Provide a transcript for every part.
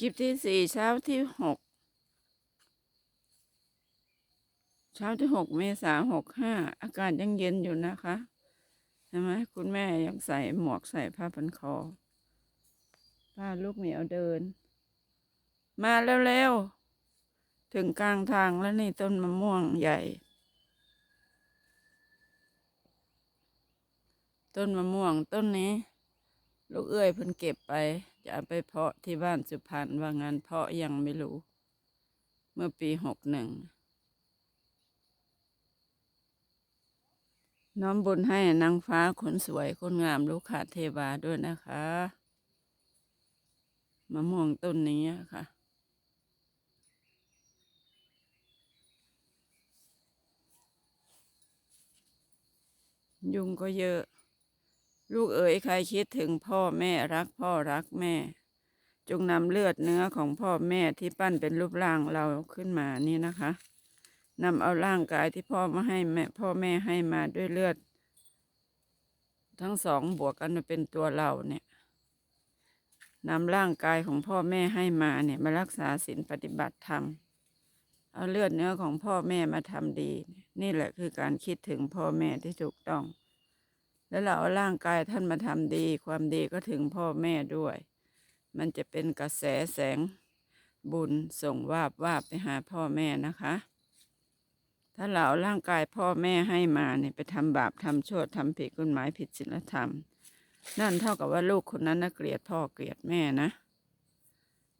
คลิปที่สี่เช้าที่หกเช้าที่หกเมษาหกห้าอากาศยังเย็นอยู่นะคะใช่ไหมคุณแม่ยังใส่หมวกใส่ผ้าพันคอป้าลูกเหมียวเดิน มาเร็วๆ ถึงกลางทางแล้วนี่ต้นมะม่วงใหญ่ ต้นมะม่วงต้นนี้ ลูกเอื้อยเพิ่นเก็บไป จะเอาไปเพาะที่บ้านสุพรรณว่างานเพาะยังไม่รู้ เมื่อปีหกหนึ่งน้อมบุญให้นางฟ้าคนสวยคนงามลูกขาเทวาด้วยนะคะมะม่วงต้นนี้ค่ะ ยุงก็เยอะ ลูกเอ๋ยใครคิดถึงพ่อแม่รักพ่อรักแม่ จงนำเลือดเนื้อของพ่อแม่ที่ปั้นเป็นรูปร่างเราขึ้นมานี่นะคะนำเอาร่างกายที่พ่อมาให้แม่พ่อแม่ให้มาด้วยเลือด ทั้งสองบวกกันมาเป็นตัวเราเนี่ยนำร่างกายของพ่อแม่ให้มาเนี่ยมารักษาศีลปฏิบัติธรรมเอาเลือดเนื้อของพ่อแม่มาทำดี นี่แหละคือการคิดถึงพ่อแม่ที่ถูกต้อง แล้วเราเอาร่างกายท่านมาทำดี ความดีก็ถึงพ่อแม่ด้วย มันจะเป็นกระแสแสงบุญส่งวาบวาบไปหาพ่อแม่นะคะ ถ้าเราเอาร่างกายพ่อแม่ให้มาเนี่ยไปทำบาปทำชั่วทำผิดกฎหมายผิดศีลธรรม นั่นเท่ากับว่าลูกคนนั้นน่ะเกลียดพ่อเกลียดแม่นะ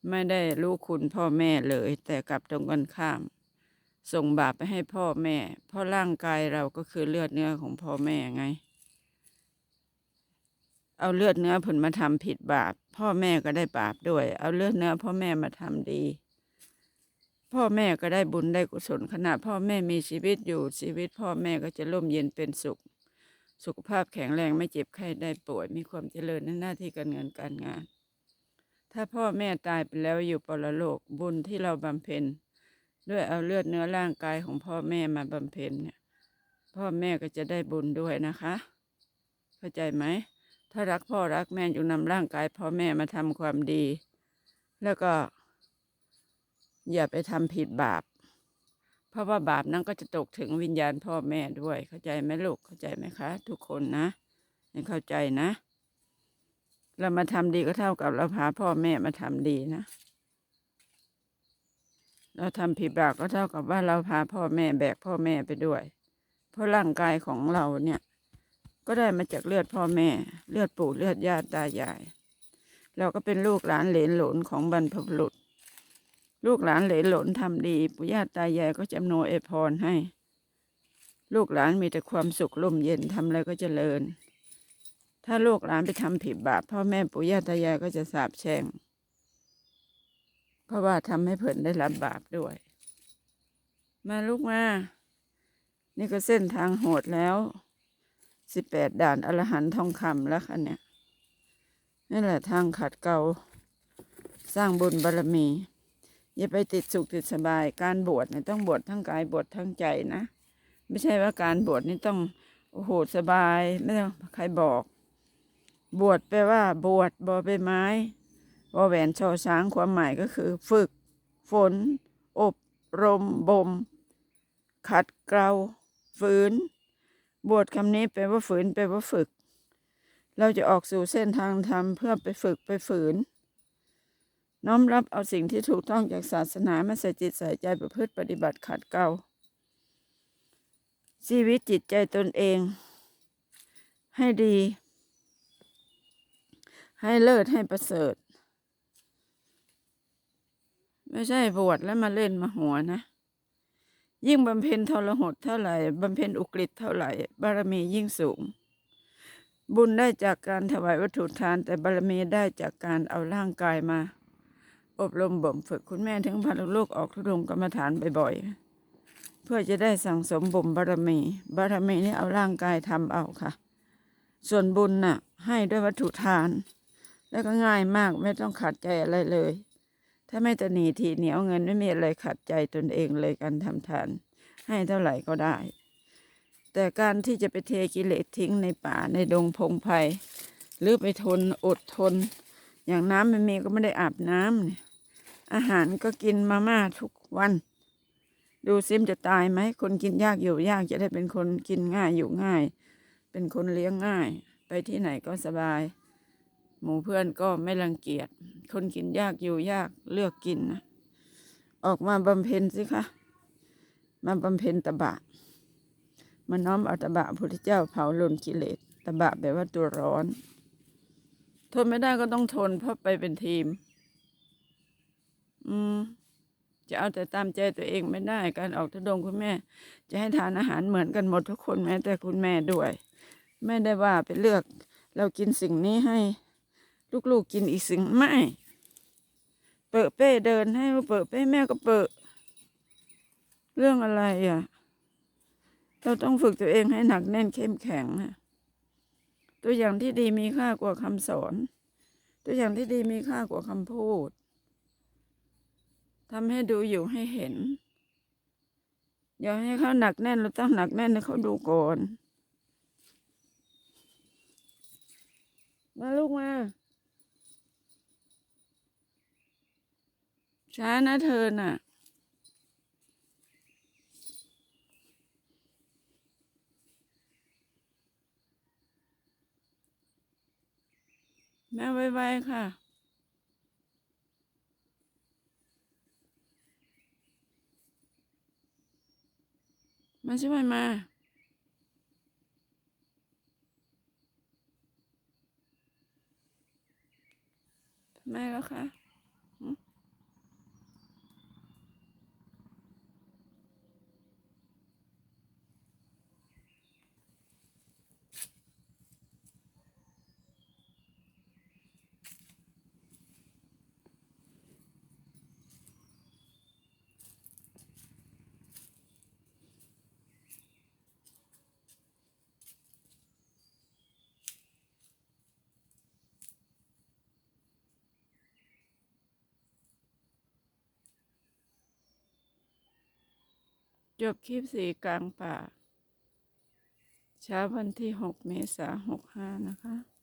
ไม่ได้รู้คุณพ่อแม่เลย แต่กลับตรงกันข้าม ส่งบาปไปให้พ่อแม่ เพราะร่างกายเราก็คือเลือดเนื้อของพ่อแม่ไง เอาเลือดเนื้อผลมาทำผิดบาป พ่อแม่ก็ได้บาปด้วย เอาเลือดเนื้อพ่อแม่มาทำดี พ่อแม่ก็ได้บุญได้กุศลขณะพ่อแม่มีชีวิตอยู่ชีวิต พ่อแม่ก็จะร่มเย็นเป็นสุข สุขภาพแข็งแรงไม่เจ็บไข้ได้ป่วย มีความเจริญในหน้าที่การเงินการงาน ถ้าพ่อแม่ตายไปแล้วอยู่ปรโลกบุญที่เราบำเพ็ญด้วยเอาเลือดเนื้อร่างกายของพ่อแม่มาบำเพ็ญเนี่ย พ่อแม่ก็จะได้บุญด้วยนะคะ เข้าใจไหม ถ้ารักพ่อรักแม่จงนำร่างกายพ่อแม่มาทำความดี แล้วก็ อย่าไปทำผิดบาป เพราะว่าบาปนั้นก็จะตกถึงวิญญาณพ่อแม่ด้วย เข้าใจไหมลูกเข้าใจไหมคะ ทุกคนนะให้เข้าใจนะ เรามาทำดีก็เท่ากับเราพาพ่อแม่มาทำดีนะเราทำผิดบาปก็เท่ากับว่าเราพาพ่อแม่แบกพ่อแม่ไปด้วย เพราะร่างกายของเราเนี่ย ก็ได้มาจากเลือดพ่อแม่ เลือดปู่เลือดญาติตายาย เราก็เป็นลูกหลานเหลนหลนของบรรพบุรุษ ลูกหลานเหลนหลนทำดีปู่ย่าตายายก็จำโนเอพรให้ ลูกหลานมีแต่ความสุขร่มเย็นทำอะไรก็เจริญ ถ้าลูกหลานไปทำผิดบาปพ่อแม่ปู่ย่าตายายก็จะสาปแช่งเพราะว่าทำให้เพิ่นได้รับบาปด้วย มาลูกมา นี่ก็เส้นทางโหดแล้ว สิบแปดด่านอรหันต์ทองคำแล้วค่ะเนี่ยนี่แหละทางขัดเกลาสร้างบุญบารมี อย่าไปติดสุขติดสบาย การบวชเนี่ยต้องบวชทั้งกายบวชทั้งใจนะ ไม่ใช่ว่าการบวชนี่ต้องโอ้โหสบาย ไม่ต้องใครบอก บวชแปลว่า บวชบอใบไม้บอแหวนชอช้างความหมายก็คือ ฝึก ฝน อบ รม บ่ม ขัดเกลาฝืน บวชคำนี้แปลว่าฝืนแปลว่าฝึก เราจะออกสู่เส้นทางธรรมเพื่อไปฝึกไปฝืน น้อมรับเอาสิ่งที่ถูกต้องจากศาสนามาใส่จิตใส่ใจประพฤติปฏิบัติขัดเกลาชีวิตจิตใจตนเอง ให้ดี ให้เลิศให้ประเสริฐ ไม่ใช่บวชแล้วมาเล่นมาหัวนะ ยิ่งบำเพ็ญทรหดเท่าไหร่บำเพ็ญอุกฤษเท่าไหร่ บารมียิ่งสูง บุญได้จากการถวายวัตถุทาน แต่บารมีได้จากการเอาร่างกายมา อบรมบ่มฝึกคุณแม่ถึงพาลูกๆออกทุดงกรรมฐานบ่อยๆ เพื่อจะได้สั่งสมบ่มบารมี บารมีนี่เอาร่างกายทำเอาค่ะ ส่วนบุญน่ะ ให้ด้วยวัตถุทาน แล้วก็ง่ายมากไม่ต้องขัดใจอะไรเลย ถ้าไม่ตะหนีทีเหนียวเงินไม่มีอะไรขัดใจตนเองเลยการทำทาน ให้เท่าไหร่ก็ได้ แต่การที่จะไปเทกิเลสทิ้งในป่าในดงพงไพ่หรือไปทนอดทน อย่างน้ำไม่มีก็ไม่ได้อาบน้ำเนี่ยอาหารก็กินมาม่าทุกวัน ดูซิมจะตายไหมคนกินยากอยู่ยากจะได้เป็นคนกินง่ายอยู่ง่าย เป็นคนเลี้ยงง่าย ไปที่ไหนก็สบาย หมู่เพื่อนก็ไม่รังเกียจคนกินยากอยู่ยากเลือกกินนะออกมาบำเพ็ญสิคะมาบำเพ็ญตบะ มาน้อมเอาตบะพระพุทธเจ้าเผาลนกิเลสตบะแปลว่าตัวร้อน ทนไม่ได้ก็ต้องทนเพราะไปเป็นทีม อืมจะเอาแต่ตามใจตัวเองไม่ได้การออกทุดงค์คุณแม่ จะให้ทานอาหารเหมือนกันหมดทุกคนแม้แต่คุณแม่ด้วย ไม่ได้ว่าไปเลือก เรากินสิ่งนี้ให้ ลูกๆกินอีกสิ่งไม่ เปิดเป้เดินให้เปิดเป้แม่ก็เปิดเรื่องอะไรอะ เราต้องฝึกตัวเองให้หนักแน่นเข้มแข็งนะตัวอย่างที่ดีมีค่ากว่าคำสอน ตัวอย่างที่ดีมีค่ากว่าคำพูดทำให้ดูอยู่ให้เห็น อย่าให้เขาหนักแน่นเราต้องหนักแน่นให้เขาดูก่อน มาลูกมา ช้านะเธอน่ะ แม่ไวๆค่ะมาช่วยมาทำไมแล้วคะ จบคลิปสีกลางป่า เช้าวันที่หกเมษาหกห้านะคะ